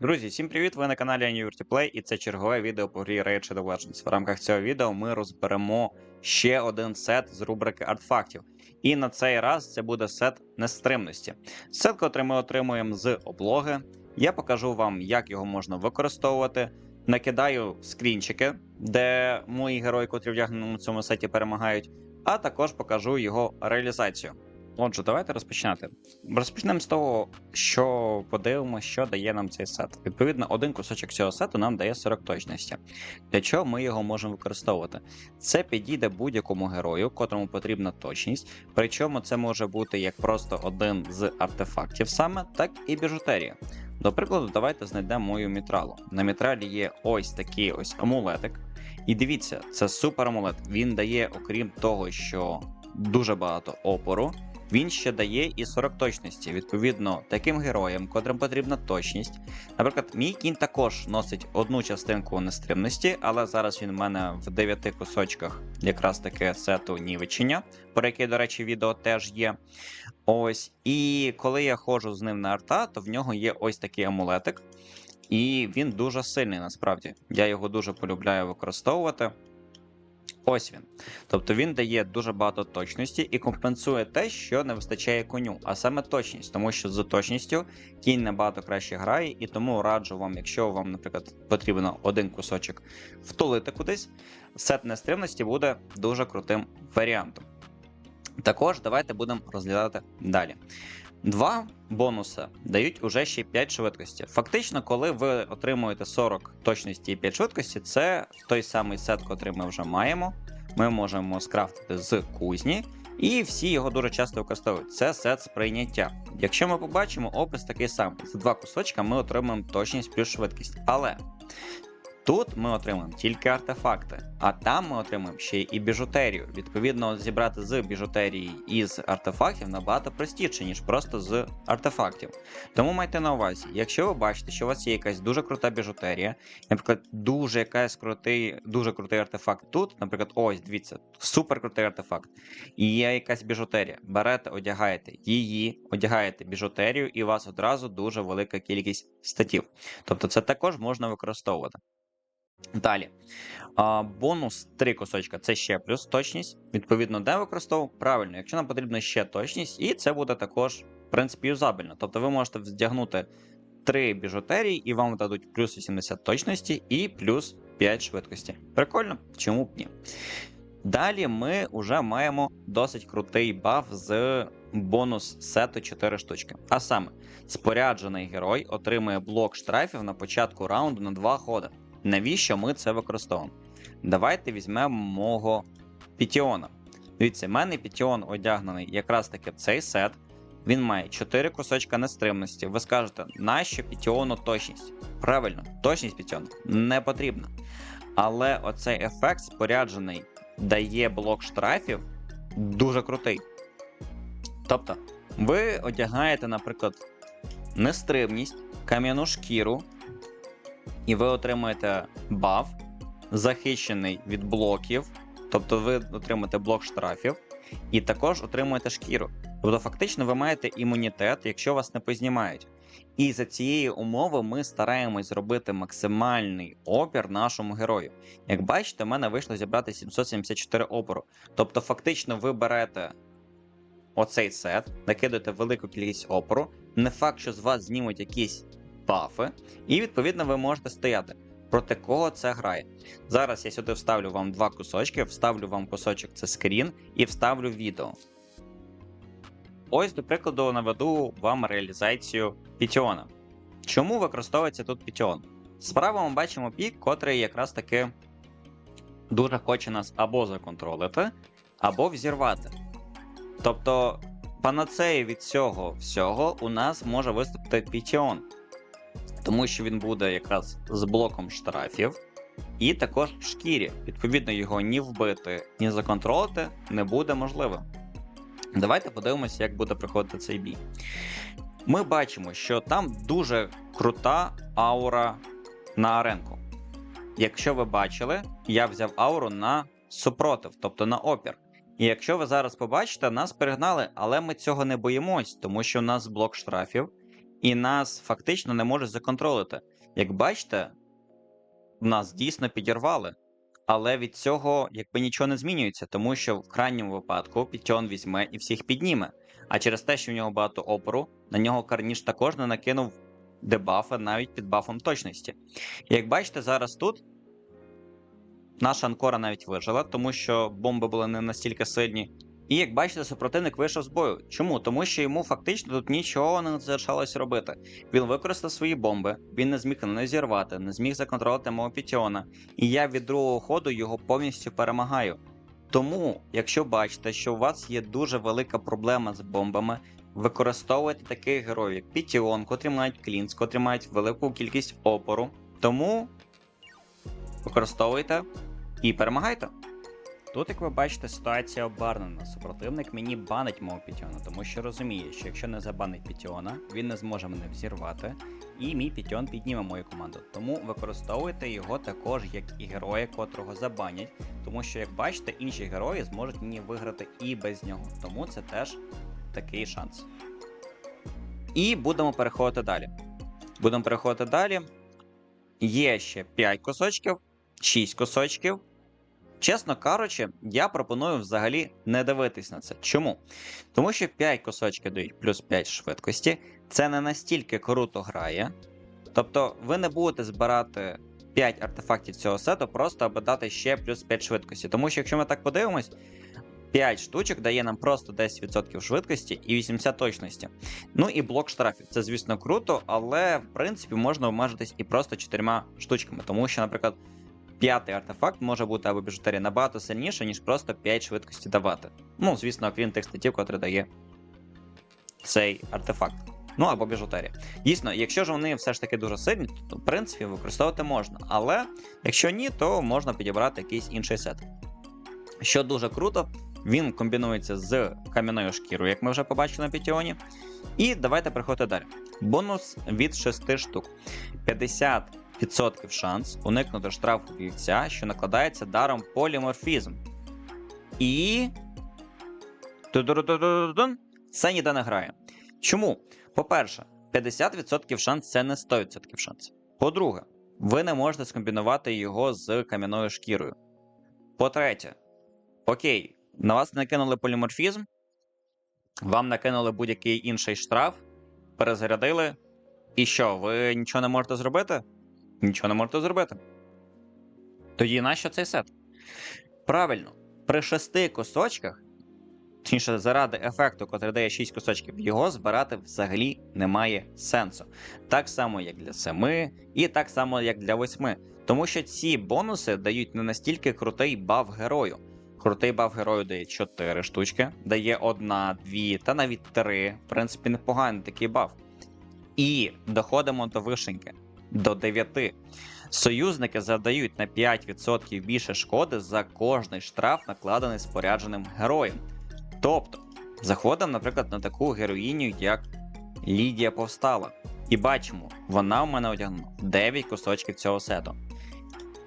Друзі, всім привіт! Ви на каналі Play і це чергове відео по грі Raid Shadow Legends. В рамках цього відео ми розберемо ще один сет з рубрики артефактів. І на цей раз це буде сет нестримності. Сет, котрий ми отримуємо з облоги. Я покажу вам, як його можна використовувати. Накидаю скрінчики, де мої герої, котрі вдягнені у цьому сеті, перемагають, а також покажу його реалізацію. Отже, давайте розпочинати. Розпочнемо з того, що подивимося, що дає нам цей сет. Відповідно, один кусочок цього сету нам дає 40 точності. Для чого ми його можемо використовувати? Це підійде будь-якому герою, котрому потрібна точність. Причому це може бути як просто один з артефактів саме, так і біжутерія. До прикладу, давайте знайдемо мою мітралу. На мітралі є ось такий ось амулетик. І дивіться, це супер амулет. Він дає, окрім того, що дуже багато опору. Він ще дає і 40 точності. Відповідно, таким героям, котрим потрібна точність. Наприклад, мій кінь також носить одну частинку нестримності, але зараз він в мене в 9 кусочках якраз таки сету нівечення, про який, до речі, відео теж є. Ось. І коли я ходжу з ним на арта, то в нього є ось такий амулетик. І він дуже сильний насправді. Я його дуже полюбляю використовувати. Ось він. Тобто він дає дуже багато точності і компенсує те, що не вистачає коню, а саме точність, тому що з точністю кінь набагато краще грає, і тому раджу вам, якщо вам, наприклад, потрібно один кусочок втулити кудись, сет нестримності буде дуже крутим варіантом. Також давайте будемо розглядати далі. Два бонуси дають уже ще 5 швидкості. Фактично, коли ви отримуєте 40 точності і 5 швидкості, це той самий сет, котрий ми вже маємо. Ми можемо скрафтити з кузні, і всі його дуже часто використовують. Це сет сприйняття. Якщо ми побачимо опис такий самий, за два кусочка ми отримаємо точність плюс швидкість. Але Тут ми отримуємо тільки артефакти, а там ми отримуємо ще і біжутерію. Відповідно, зібрати з біжутерії і з артефактів набагато простіше, ніж просто з артефактів. Тому майте на увазі, якщо ви бачите, що у вас є якась дуже крута біжутерія, наприклад, дуже якась крутий, дуже крутий артефакт тут, наприклад, ось, дивіться, супер крутий артефакт. І є якась біжутерія. Берете, одягаєте її, одягаєте біжутерію, і у вас одразу дуже велика кількість статів. Тобто це також можна використовувати. Далі. А, Бонус 3 кусочка це ще плюс точність. Відповідно, де використовував? Правильно, якщо нам потрібна ще точність, і це буде також, в принципі, юзабельно. Тобто ви можете вдягнути 3 біжутерії, і вам дадуть плюс 80 точності і плюс 5 швидкості. Прикольно? Чому б ні? Далі ми вже маємо досить крутий баф з бонус сету 4 штучки. А саме, споряджений герой отримує блок штрафів на початку раунду на 2 ходи. Навіщо ми це використовуємо? Давайте візьмемо мого Пітіона. Дивіться, в мене Пітіон одягнений якраз таки в цей сет. Він має 4 кусочка нестримності. Ви скажете, нащо Пітіону точність? Правильно, точність Пітіону не потрібна. Але оцей ефект споряджений дає блок штрафів дуже крутий. Тобто, ви одягаєте, наприклад, нестримність, кам'яну шкіру і ви отримуєте баф, захищений від блоків, тобто ви отримаєте блок штрафів, і також отримуєте шкіру. Тобто, фактично, ви маєте імунітет, якщо вас не познімають. І за цієї умови ми стараємось зробити максимальний опір нашому герою. Як бачите, в мене вийшло зібрати 774 опору. Тобто, фактично, ви берете оцей сет, накидаєте велику кількість опору. Не факт, що з вас знімуть якісь бафи, і відповідно ви можете стояти. Проти кого це грає? Зараз я сюди вставлю вам два кусочки, вставлю вам кусочок це скрін і вставлю відео. Ось, до прикладу, наведу вам реалізацію Пітіона. Чому використовується тут Пітіон? Справа ми бачимо пік, котрий якраз таки дуже хоче нас або законтролити, або взірвати. Тобто, панацею від цього всього у нас може виступити Пітіон тому що він буде якраз з блоком штрафів, і також в шкірі. Відповідно, його ні вбити, ні законтролити не буде можливим. Давайте подивимося, як буде приходити цей бій. Ми бачимо, що там дуже крута аура на аренку. Якщо ви бачили, я взяв ауру на супротив, тобто на опір. І якщо ви зараз побачите, нас перегнали, але ми цього не боїмось, тому що у нас блок штрафів, і нас фактично не можуть законтролити. Як бачите, нас дійсно підірвали. Але від цього якби нічого не змінюється, тому що в крайньому випадку Пітьон візьме і всіх підніме. А через те, що в нього багато опору, на нього Карніш також не накинув дебафи навіть під бафом точності. І як бачите, зараз тут наша анкора навіть вижила, тому що бомби були не настільки сильні. І як бачите, супротивник вийшов з бою. Чому? Тому що йому фактично тут нічого не залишалось робити. Він використав свої бомби, він не зміг не зірвати, не зміг законтролювати мого Пітіона. І я від другого ходу його повністю перемагаю. Тому, якщо бачите, що у вас є дуже велика проблема з бомбами, використовуйте таких героїв, як Пітіон, котрі мають клінц, котрі мають велику кількість опору. Тому використовуйте і перемагайте. Тут, як ви бачите, ситуація обернена. Супротивник мені банить мого Пітіона, тому що розуміє, що якщо не забанить Пітіона, він не зможе мене взірвати, і мій Пітіон підніме мою команду. Тому використовуйте його також як і героя, котрого забанять, тому що, як бачите, інші герої зможуть мені виграти і без нього. Тому це теж такий шанс. І будемо переходити далі. Будемо переходити далі. Є ще 5 кусочків, 6 кусочків. Чесно кажучи, я пропоную взагалі не дивитись на це. Чому? Тому що 5 кусочків дають плюс 5 швидкості. Це не настільки круто грає. Тобто, ви не будете збирати 5 артефактів цього сету, просто аби дати ще плюс 5 швидкості. Тому що, якщо ми так подивимось, 5 штучок дає нам просто 10% швидкості і 80 точності. Ну і блок штрафів. Це, звісно, круто, але в принципі можна обмежитись і просто 4 штучками. Тому що, наприклад, п'ятий артефакт може бути або біжутерія набагато сильніше, ніж просто 5 швидкості давати. Ну, звісно, окрім тих статів, котрі дає цей артефакт. Ну або біжутерія. Дійсно, якщо ж вони все ж таки дуже сильні, то в принципі використовувати можна. Але якщо ні, то можна підібрати якийсь інший сет. Що дуже круто, він комбінується з кам'яною шкірою, як ми вже побачили на Пітіоні. І давайте переходити далі. Бонус від 6 штук. 50% шанс уникнути штрафу вівця, що накладається даром поліморфізм. І. Це ніде не грає. Чому? По-перше, 50% шанс це не 100% шанс. По-друге, ви не можете скомбінувати його з кам'яною шкірою. По-третє, окей, на вас накинули поліморфізм, вам накинули будь-який інший штраф, перезарядили. І що, ви нічого не можете зробити? Нічого не можете зробити. Тоді нащо цей сет? Правильно, при шести кусочках, точніше, заради ефекту, котрий дає 6 кусочків, його збирати взагалі немає сенсу. Так само, як для 7, і так само, як для 8. Тому що ці бонуси дають не настільки крутий баф герою. Крутий баф герою дає 4 штучки, дає 1, 2 та навіть 3. В принципі, непоганий такий баф. І доходимо до вишеньки до 9. Союзники завдають на 5% більше шкоди за кожний штраф, накладений спорядженим героєм. Тобто, заходимо, наприклад, на таку героїню, як Лідія Повстала. І бачимо, вона в мене одягнула 9 кусочків цього сету.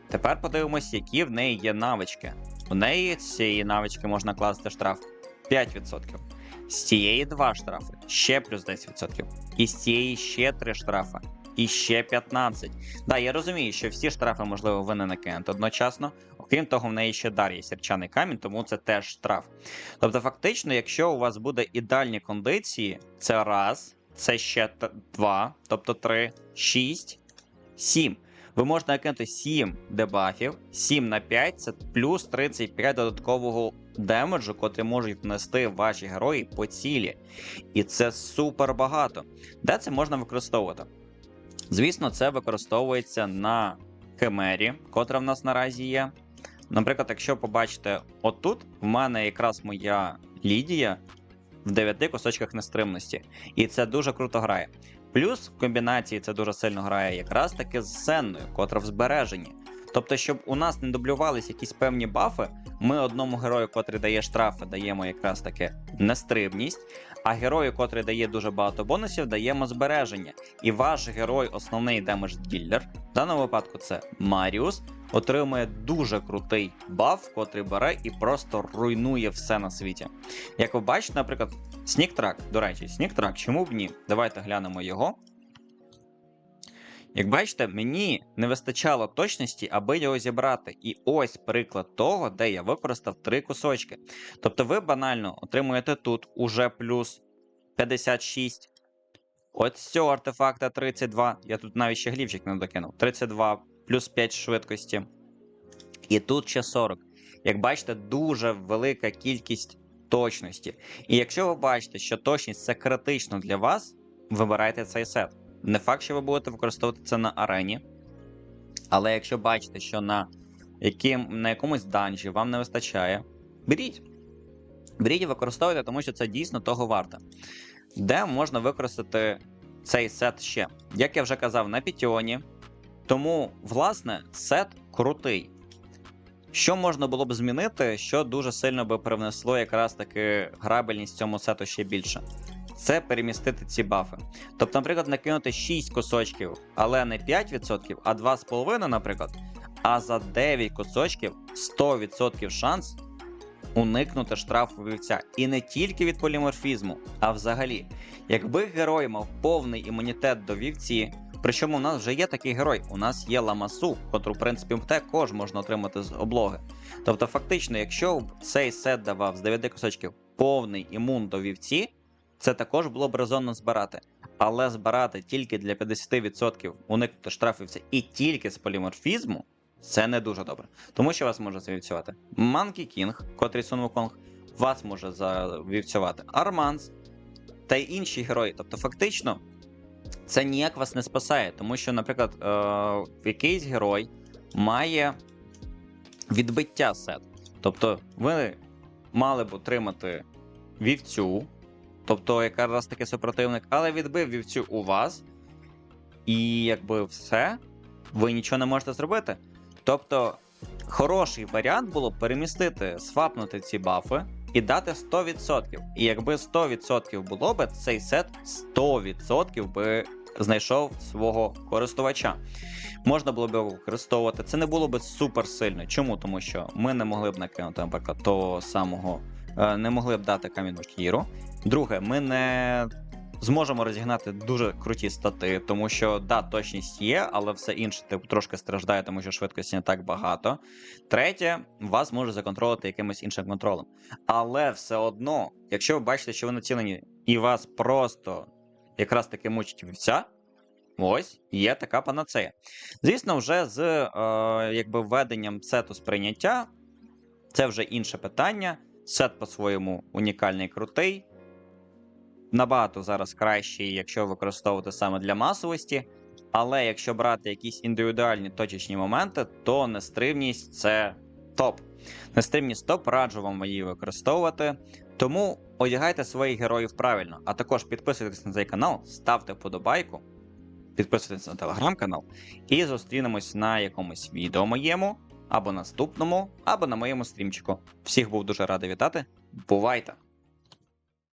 Тепер подивимося, які в неї є навички. У неї з цієї навички можна класти штраф 5%. З цієї 2 штрафи, ще плюс 10%. І з цієї ще 3 штрафи. І ще 15. Да, я розумію, що всі штрафи, можливо, ви не накинете одночасно. Окрім того, в неї ще дар є сірчаний камінь, тому це теж штраф. Тобто, фактично, якщо у вас буде ідеальні кондиції, це раз, це ще два, тобто 3, 6, 7. Ви можете накинути 7 дебафів, 7 на 5 це плюс 35 додаткового демеджу, котрий можуть внести ваші герої по цілі. І це супер багато. Де це можна використовувати? Звісно, це використовується на химері, котра в нас наразі є. Наприклад, якщо побачите, отут в мене якраз моя Лідія в 9 кусочках нестримності. І це дуже круто грає. Плюс в комбінації це дуже сильно грає якраз таки з Сенною, котра в збереженні. Тобто, щоб у нас не дублювались якісь певні бафи, ми одному герою, котрий дає штрафи, даємо якраз таки нестримність, а герою, котрий дає дуже багато бонусів, даємо збереження. І ваш герой, основний демедж діллер, в даному випадку це Маріус, отримує дуже крутий баф, котрий бере і просто руйнує все на світі. Як ви бачите, наприклад, Сніктрак, до речі, сніктрак, чому б ні? Давайте глянемо його. Як бачите, мені не вистачало точності, аби його зібрати. І ось приклад того, де я використав три кусочки. Тобто ви банально отримуєте тут уже плюс 56. От з цього артефакта 32. Я тут навіть ще глівчик не докинув. 32 плюс 5 швидкості. І тут ще 40. Як бачите, дуже велика кількість точності. І якщо ви бачите, що точність це критично для вас, вибирайте цей сет. Не факт, що ви будете використовувати це на арені. Але якщо бачите, що на, яким, на якомусь данжі вам не вистачає, беріть. Беріть і використовуйте, тому що це дійсно того варте. Де можна використати цей сет ще? Як я вже казав, на Пітіоні. Тому, власне, сет крутий. Що можна було б змінити, що дуже сильно би привнесло якраз таки грабельність цьому сету ще більше. Це перемістити ці бафи. Тобто, наприклад, накинути 6 кусочків, але не 5%, а 2,5%, наприклад. А за 9 кусочків 100% шанс уникнути штрафу вівця. І не тільки від поліморфізму, а взагалі. Якби герой мав повний імунітет до вівці, причому у нас вже є такий герой, у нас є ламасу, котру, в принципі, також можна отримати з облоги. Тобто, фактично, якщо б цей сет давав з 9 кусочків повний імун до вівці, це також було б резонно збирати. Але збирати тільки для 50% уникнути штрафів і тільки з поліморфізму, це не дуже добре. Тому що вас може завівцювати Манкі Кінг, котрий Сун Вуконг, вас може завівцювати Арманс та й інші герої. Тобто, фактично, це ніяк вас не спасає, тому що, наприклад, е- якийсь герой має відбиття сет. Тобто, ви мали б отримати вівцю, тобто якраз таки супротивник, але відбив вівцю у вас, і якби все, ви нічого не можете зробити. Тобто, хороший варіант було перемістити, свапнути ці бафи і дати 100%. І якби 100% було б, цей сет 100% би знайшов свого користувача. Можна було б його використовувати. Це не було б супер сильно. Чому? Тому що ми не могли б накинути, наприклад, того самого, е, не могли б дати кам'яну шкіру. Друге, ми не зможемо розігнати дуже круті стати, тому що да, точність є, але все інше типу, трошки страждає, тому що швидкості не так багато. Третє, вас може законтролити якимось іншим контролем. Але все одно, якщо ви бачите, що ви націлені і вас просто якраз таки мучить вівця, ось є така панацея. Звісно, вже з е, якби введенням сету сприйняття, це вже інше питання. Сет по-своєму унікальний крутий. Набагато зараз кращий, якщо використовувати саме для масовості. Але якщо брати якісь індивідуальні точечні моменти, то нестримність це топ. Нестримність топ, раджу вам її використовувати. Тому одягайте своїх героїв правильно. А також підписуйтесь на цей канал, ставте вподобайку, підписуйтесь на телеграм-канал і зустрінемось на якомусь відео моєму, або наступному, або на моєму стрімчику. Всіх був дуже радий вітати. Бувайте!